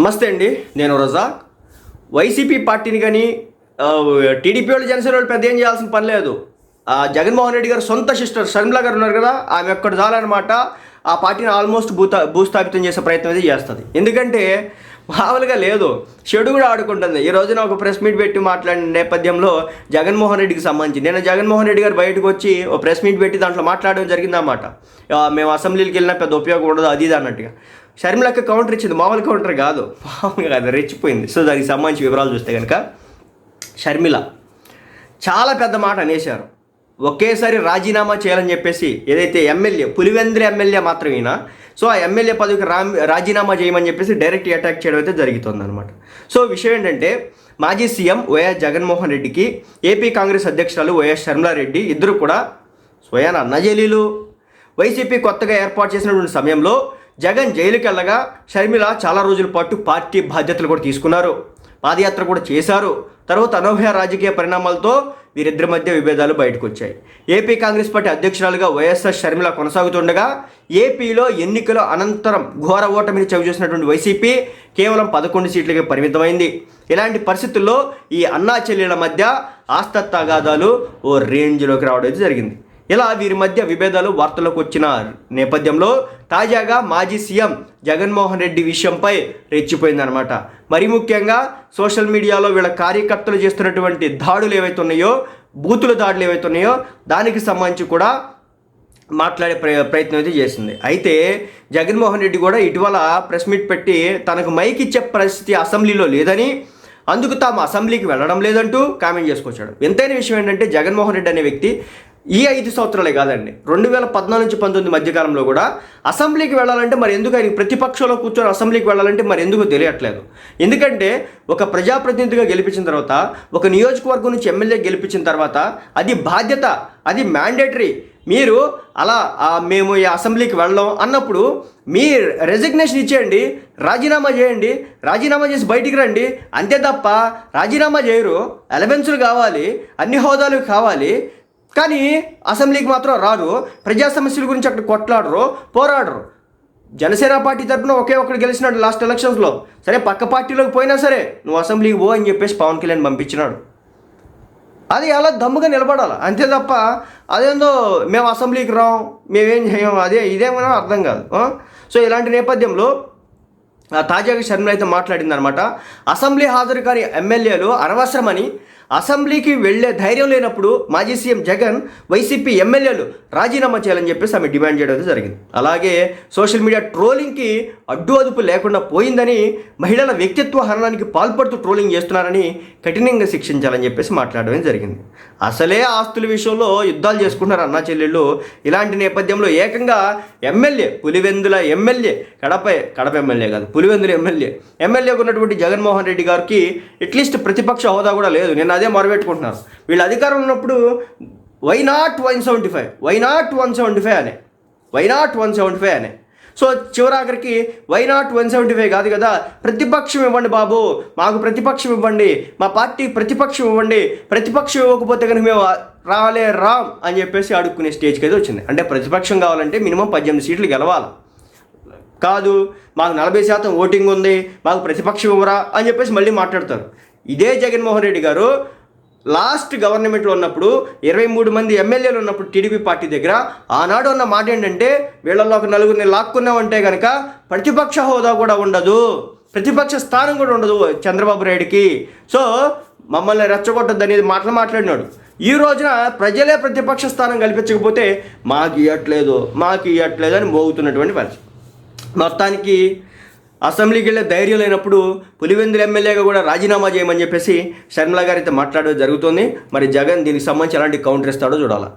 నమస్తే అండి నేను రజాక్. వైసీపీ పార్టీని కానీ టీడీపీ వాళ్ళు జనసేన వాళ్ళు పెద్ద ఏం చేయాల్సిన పని లేదు. ఆ, జగన్మోహన్ రెడ్డి గారు సొంత సిస్టర్ షర్మిల గారు ఉన్నారు కదా ఆమె ఒక్కటి చాలన్నమాట ఆ పార్టీని ఆల్మోస్ట్ భూతా భూస్థాపితం చేసే ప్రయత్నం అయితే చేస్తుంది. ఎందుకంటే మామూలుగా లేదు. షెడు కూడా ఆడుకుంటుంది. ఈ రోజున ఒక ప్రెస్ మీట్ పెట్టి మాట్లాడిన నేపథ్యంలో జగన్మోహన్ రెడ్డికి సంబంధించి నేను జగన్మోహన్ రెడ్డి గారు బయటకు వచ్చి ఓ ప్రెస్ మీట్ పెట్టి దాంట్లో మాట్లాడడం జరిగిందన్నమాట. మేము అసెంబ్లీకి వెళ్ళినా పెద్ద ఉపయోగం ఉండదు అది ఇది అన్నట్టుగా. షర్మిలక్క కౌంటర్ ఇచ్చింది మామూలు కౌంటర్ కాదు. మామూలుగా కాదు రెచ్చిపోయింది. సో దానికి సంబంధించి వివరాలు చూస్తే కనుక షర్మిల చాలా పెద్ద మాట అనేశారు. ఒకేసారి రాజీనామా చేయాలని చెప్పేసి ఏదైతే ఎమ్మెల్యే పులివెంద్రి ఎమ్మెల్యే మాత్రమేనా సో ఆ ఎమ్మెల్యే పదవికి రా రాజీనామా చేయమని చెప్పేసి డైరెక్ట్ అటాక్ చేయడం అయితే జరుగుతుంది అనమాట సో విషయం ఏంటంటే మాజీ సీఎం వైఎస్ జగన్మోహన్ రెడ్డికి ఏపీ కాంగ్రెస్ అధ్యక్షురాలు వైఎస్ షర్మిలారెడ్డి ఇద్దరు కూడా స్వయాన అన్నజలీలు వైసీపీ కొత్తగా ఏర్పాటు చేసినటువంటి సమయంలో జగన్ జైలుకి వెళ్ళగా షర్మిల చాలా రోజుల పాటు పార్టీ బాధ్యతలు కూడా తీసుకున్నారు. పాదయాత్ర కూడా చేశారు. తర్వాత అనూహ్య రాజకీయ పరిణామాలతో వీరిద్దరి మధ్య విభేదాలు బయటకు వచ్చాయి ఏపీ కాంగ్రెస్ పార్టీ అధ్యక్షురాలుగా వైఎస్ఆర్ షర్మిల కొనసాగుతుండగా ఏపీలో ఎన్నికల అనంతరం ఘోర ఓటమిని చవిచూసినటువంటి వైసీపీ కేవలం పదకొండు సీట్లకే పరిమితమైంది. ఇలాంటి పరిస్థితుల్లో ఈ అన్నా చెల్లెల మధ్య ఆస్త తగాదాలు ఓ రేంజ్లోకి రావడం జరిగింది. ఇలా వీరి మధ్య విభేదాలు వార్తలకు వచ్చిన నేపథ్యంలో తాజాగా మాజీ సీఎం జగన్మోహన్ రెడ్డి విషయంపై రెచ్చిపోయిందనమాట మరి ముఖ్యంగా సోషల్ మీడియాలో వీళ్ళ కార్యకర్తలు చేస్తున్నటువంటి దాడులు ఏవైతే ఉన్నాయో బూతుల దాడులు ఏవైతే ఉన్నాయో దానికి సంబంధించి కూడా మాట్లాడే ప్ర ప్రయత్నం అయితే చేసింది. అయితే జగన్మోహన్ రెడ్డి కూడా ఇటీవల ప్రెస్ మీట్ పెట్టి తనకు మైక్ ఇచ్చే పరిస్థితి అసెంబ్లీలో లేదని అందుకు తాము అసెంబ్లీకి వెళ్ళడం లేదంటూ కామెంట్ చేసుకొచ్చాడు. ఎంతైన విషయం ఏంటంటే జగన్మోహన్ రెడ్డి అనే వ్యక్తి ఈ ఐదు సంవత్సరాలే కాదండి. రెండు వేల పద్నాలుగు నుంచి పంతొమ్మిది మధ్యకాలంలో కూడా అసెంబ్లీకి వెళ్ళాలంటే మరి ఎందుకు ఆయన ప్రతిపక్షంలో కూర్చొని అసెంబ్లీకి వెళ్ళాలంటే మరి ఎందుకు తెలియట్లేదు. ఎందుకంటే ఒక ప్రజాప్రతినిధిగా గెలిపించిన తర్వాత ఒక నియోజకవర్గం నుంచి ఎమ్మెల్యే గెలిపించిన తర్వాత అది బాధ్యత అది మ్యాండేటరీ మీరు అలా మేము ఈ అసెంబ్లీకి వెళ్ళడం అన్నప్పుడు మీ రెసిగ్నేషన్ ఇచ్చేయండి రాజీనామా చేయండి రాజీనామా చేసి బయటికి రండి. అంతే తప్ప రాజీనామా చేయరు. అలవెన్సులు కావాలి అన్ని హోదాలు కావాలి. కానీ అసెంబ్లీకి మాత్రం రారు. ప్రజా సమస్యల గురించి అక్కడ కొట్లాడరు పోరాడరు. జనసేన పార్టీ తరఫున ఒకే ఒక్కడు గెలిచినాడు లాస్ట్ ఎలక్షన్స్లో సరే పక్క పార్టీలోకి పోయినా సరే నువ్వు అసెంబ్లీకి పో అని చెప్పేసి పవన్ కళ్యాణ్ పంపించినాడు. అది అలా దమ్ముగా నిలబడాలి? అంతే తప్ప అదేందో మేము అసెంబ్లీకి రాం మేమేం చేయం అదే ఇదేమైనా అర్థం కాదు. సో ఇలాంటి నేపథ్యంలో ఆ, తాజాగా షర్మిల అయితే మాట్లాడింది అనమాట అసెంబ్లీ హాజరు కాని ఎమ్మెల్యేలు అనవసరమని అసెంబ్లీకి వెళ్ళే ధైర్యం లేనప్పుడు మాజీ సీఎం జగన్ వైసీపీ ఎమ్మెల్యేలు రాజీనామా చేయాలని చెప్పేసి ఆమె డిమాండ్ చేయడం జరిగింది. అలాగే సోషల్ మీడియా ట్రోలింగ్కి అడ్డు అదుపు లేకుండా పోయిందని మహిళల వ్యక్తిత్వ హననానికి పాల్పడుతూ ట్రోలింగ్ చేస్తున్నారని కఠినంగా శిక్షించాలని చెప్పేసి మాట్లాడడం జరిగింది. అసలే ఆస్తుల విషయంలో యుద్ధాలు చేసుకుంటున్నారు అన్నా చెల్లెళ్ళు. ఇలాంటి నేపథ్యంలో ఏకంగా MLA Pulivendula MLA Kadapa Kadapa MLA కాదు పులివెందుల ఎమ్మెల్యే ఎమ్మెల్యేగా ఉన్నటువంటి జగన్మోహన్ రెడ్డి గారికి అట్లీస్ట్ ప్రతిపక్ష హోదా కూడా లేదు. నేను అదే మొరబెట్టుకుంటున్నారు వీళ్ళు అధికారం ఉన్నప్పుడు why not one seventy five why not one seventy five అనే. Why not one seventy five అనే. So చివరాఖరికి why not one seventy five కాదు కదా ప్రతిపక్షం ఇవ్వండి బాబు మాకు ప్రతిపక్షం ఇవ్వండి మా పార్టీ ప్రతిపక్షం ఇవ్వండి ప్రతిపక్షం ఇవ్వకపోతే కనుక మేము రాలే రామ్ అని చెప్పేసి అడుక్కునే స్టేజ్కి అయితే వచ్చింది. అంటే ప్రతిపక్షం కావాలంటే మినిమం పద్దెనిమిది సీట్లు గెలవాలి. కాదు మాకు నలభై శాతం ఓటింగ్ ఉంది మాకు ప్రతిపక్షం ఇవ్వరా అని చెప్పేసి మళ్ళీ మాట్లాడతారు. ఇదే జగన్మోహన్ రెడ్డి గారు లాస్ట్ గవర్నమెంట్లో ఉన్నప్పుడు ఇరవై మూడు మంది ఎమ్మెల్యేలు ఉన్నప్పుడు టీడీపీ పార్టీ దగ్గర ఆనాడు ఉన్న మాట ఏంటంటే వీళ్ళల్లో ఒక నలుగురిని లాక్కున్నామంటే కనుక ప్రతిపక్ష హోదా కూడా ఉండదు. ప్రతిపక్ష స్థానం కూడా ఉండదు చంద్రబాబు నాయుడికి. సో మమ్మల్ని రెచ్చగొట్టద్దు అనేది మాటలు మాట్లాడినాడు. ఈ రోజున ప్రజలే ప్రతిపక్ష స్థానం కల్పించకపోతే మాకు ఇవ్వట్లేదు మాకు ఇవ్వట్లేదు అని మోగుతున్నటువంటి పరిస్థితి. మొత్తానికి అసెంబ్లీకి వెళ్ళే ధైర్యం లేనప్పుడు పులివెందుల ఎమ్మెల్యేగా కూడా రాజీనామా చేయమని చెప్పేసి షర్మిల గారితో అయితే మాట్లాడడం జరుగుతుంది. మరి జగన్ దీనికి సంబంధించి ఎలాంటి కౌంటర్ ఇస్తాడో చూడాలి.